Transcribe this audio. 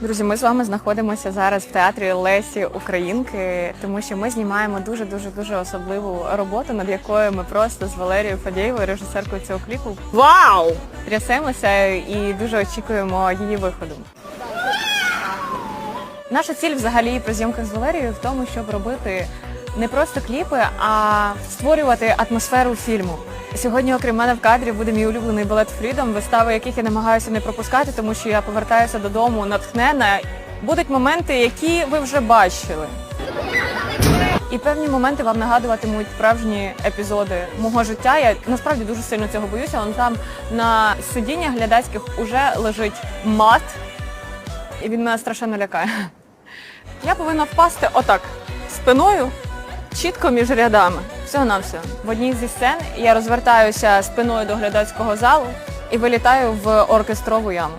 Друзі, ми з вами знаходимося зараз в театрі Лесі Українки, тому що ми знімаємо дуже дуже дуже особливу роботу, над якою ми просто з Валерією Фадєєвою, режисеркою цього кліпу, Вау! трясемося і дуже очікуємо її виходу. Наша ціль взагалі при зйомках з Валерією в тому, щоб робити не просто кліпи, а створювати атмосферу фільму. Сьогодні, окрім мене в кадрі, буде мій улюблений балет Фрідом, вистави яких я намагаюся не пропускати, тому що я повертаюся додому натхнена. Будуть моменти, які ви вже бачили. І певні моменти вам нагадуватимуть справжні епізоди мого життя. Я насправді дуже сильно цього боюся. Он там на сидіннях глядацьких уже лежить мат, і він мене страшенно лякає. Я повинна впасти отак спиною, чітко між рядами. Всього на все. В одній зі сцен я розвертаюся спиною до глядацького залу і вилітаю в оркестрову яму.